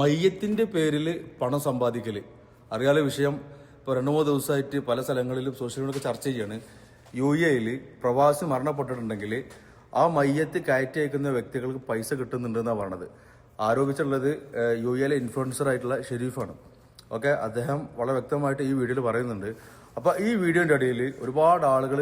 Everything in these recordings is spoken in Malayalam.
മയ്യത്തിന്റെ പേരിൽ പണം സമ്പാദിക്കൽ. അറിയാല വിഷയം ഇപ്പോൾ രണ്ട് മൂന്ന് ദിവസമായിട്ട് പല സ്ഥലങ്ങളിലും സോഷ്യൽ മീഡിയയൊക്കെ ചർച്ച ചെയ്യാണ്. യു എയിൽ പ്രവാസി മരണപ്പെട്ടിട്ടുണ്ടെങ്കിൽ ആ മയ്യത്ത് കയറ്റി അയക്കുന്ന വ്യക്തികൾക്ക് പൈസ കിട്ടുന്നുണ്ടെന്നാണ് പറഞ്ഞത്. ആരോപിച്ചിട്ടുള്ളത് യു എയിലെ ഇൻഫ്ലുവൻസർ ആയിട്ടുള്ള ഷെരീഫാണ്. ഓക്കെ അദ്ദേഹം വളരെ വ്യക്തമായിട്ട് ഈ വീഡിയോയിൽ പറയുന്നുണ്ട്. അപ്പോൾ ഈ വീഡിയോന്റെ ഇടയിൽ ഒരുപാട് ആളുകൾ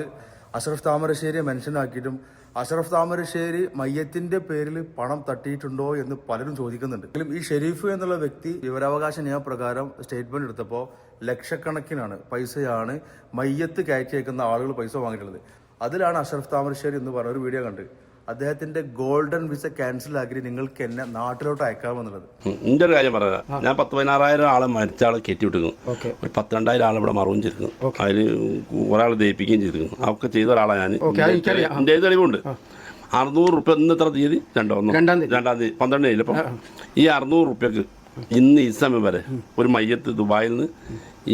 അഷ്റഫ് താമരശ്ശേരിയെ മെൻഷനാക്കിയിട്ടും അഷ്റഫ് താമരശ്ശേരി മയ്യത്തിന്റെ പേരിൽ പണം തട്ടിയിട്ടുണ്ടോ എന്ന് പലരും ചോദിക്കുന്നുണ്ട്. എങ്കിലും ഈ ഷെരീഫ് എന്നുള്ള വ്യക്തി വിവരാവകാശ നിയമപ്രകാരം സ്റ്റേറ്റ്മെന്റ് എടുത്തപ്പോൾ ലക്ഷക്കണക്കിനാണ് പൈസയാണ് മയ്യത്ത് കയറ്റി ആളുകൾ പൈസ വാങ്ങിയിട്ടുള്ളത്. അതിലാണ് അഷ്റഫ് താമരശ്ശേരി എന്ന് പറഞ്ഞ ഒരു വീഡിയോ കണ്ട്. അദ്ദേഹത്തിന്റെ ഗോൾഡൻ വിസ ക്യാൻസൽ ആക്കി നിങ്ങൾക്ക് എന്നെ നാട്ടിലോട്ട് അയക്കാമെന്നുള്ളത്. എന്റെ ഒരു കാര്യം പറയാം. ഞാൻ പത്ത് പതിനാറായിരം ആളെ മരിച്ച ആളെ കയറ്റി വിട്ടിരുന്നു ഒരു പത്ത് രണ്ടായിരം ആളെ ഇവിടെ മറവും ചെയ്തിരുന്നു. അതിൽ ഒരാൾ ദയിപ്പിക്കുകയും ചെയ്തിരുന്നു. അതൊക്കെ ചെയ്ത ഒരാളാണ് ഞാൻ. എന്റെ തെളിവുണ്ട്. അറുന്നൂറ് റുപ്യ ഇന്ന് എത്ര തീയതി രണ്ടോ ഒന്നോ. രണ്ടാം തീയതി. രണ്ടാം തീയതി. പന്ത്രണ്ട് തീയതി അപ്പം ഈ അറുന്നൂറ് റുപ്യക്ക് ഇന്ന് ഈ സമയം വരെ ഒരു മയ്യത്ത് ദുബായിൽ നിന്ന്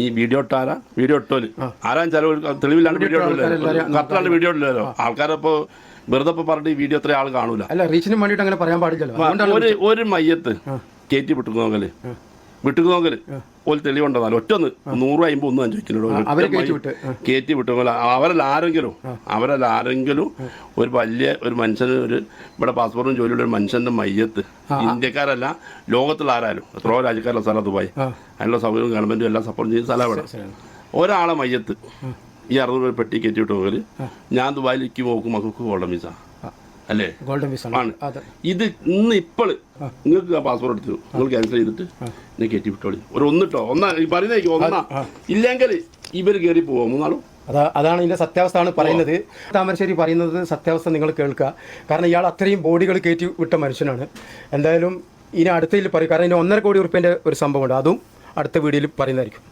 ഈ വീഡിയോ ഇട്ടാരാ? വീഡിയോ ഇട്ടോൽ. ആരാൻ ചില തെളിവില്ലാണ്ട് വീഡിയോ ഇട്ടില്ലല്ലോ കറക്റ്റാണ് വീഡിയോ ഇല്ലല്ലോ ആൾക്കാരപ്പോ വെറുതെ പറഞ്ഞിട്ട് ഈ വീഡിയോ അത്ര ആൾ കാണൂല. അല്ല റീച്ചിന് വേണ്ടിയിട്ട് അങ്ങനെ പറയാൻ പാടില്ലല്ലോ. ഒരു ഒരു മയ്യത്ത് കയറ്റി വിട്ടുന്നോങ്കൽ ഒരു തെളിവുണ്ടെന്നാൽ ഒറ്റൊന്ന് നൂറ് അമ്പത് ഒന്നും ചോദിക്കുന്നുള്ളൂ അവരെ കയറ്റി വിട്ട്, വിട്ടുപോലെ അവരല്ല ആരെങ്കിലും അവരല്ല ആരെങ്കിലും ഒരു വലിയ ഒരു മനുഷ്യന് ഒരു ഇവിടെ പാസ്പോർട്ടും ജോലിയുള്ള ഒരു മനുഷ്യന്റെ മയ്യത്ത്. ഇന്ത്യക്കാരല്ല ലോകത്തുള്ള ആരാലും എത്രയോ രാജ്യക്കാരുള്ള സ്ഥലം ദുബായ്. അതിനുള്ള സൗകര്യവും ഗവൺമെന്റും എല്ലാം സപ്പോർട്ട് ചെയ്യുന്ന സ്ഥലം അവിടെ. ഒരാളെ മയ്യത്ത് ഈ അറുന്നൂറ് രൂപ പെട്ടി കയറ്റി വിട്ടുപോകൽ ഞാൻ ദുബായിലേക്ക് പോക്കും മക്കൾക്ക് ഗോൾഡൻ വിസ അല്ലേ? ഗോൾഡൻ വിസ ആണ്. ഇത് ഇന്ന് ഇപ്പോൾ നിങ്ങൾക്ക് ആ പാസ്പോർട്ട് എടുത്തു. നിങ്ങൾ ക്യാൻസൽ ചെയ്തിട്ട് എന്നെ കയറ്റി വിട്ടോളി. ഒരു ഒന്നിട്ടോ? ഒന്നാ ഈ പറയുന്നേക്ക് ഒന്നാ. ഇല്ലെങ്കിൽ ഇവർ കയറി പോവാം? മൂന്നാളും? അതാ അതാണ് ഇതിന്റെ സത്യാവസ്ഥ ആണ് പറയുന്നത്. താമരശ്ശേരി പറയുന്നത് സത്യാവസ്ഥ നിങ്ങൾ കേൾക്കുക. കാരണം ഇയാൾ അത്രയും ബോഡികൾ കയറ്റി വിട്ട മനുഷ്യനാണ്. എന്തായാലും ഇനി അടുത്തതിൽ പറയും. കാരണം ഇനി ഒന്നര കോടി ഉറുപ്പ്യന്റെ ഒരു സംഭവമുണ്ട്. അതും അടുത്ത വീഡിയോയിൽ പറയുന്നതായിരിക്കും.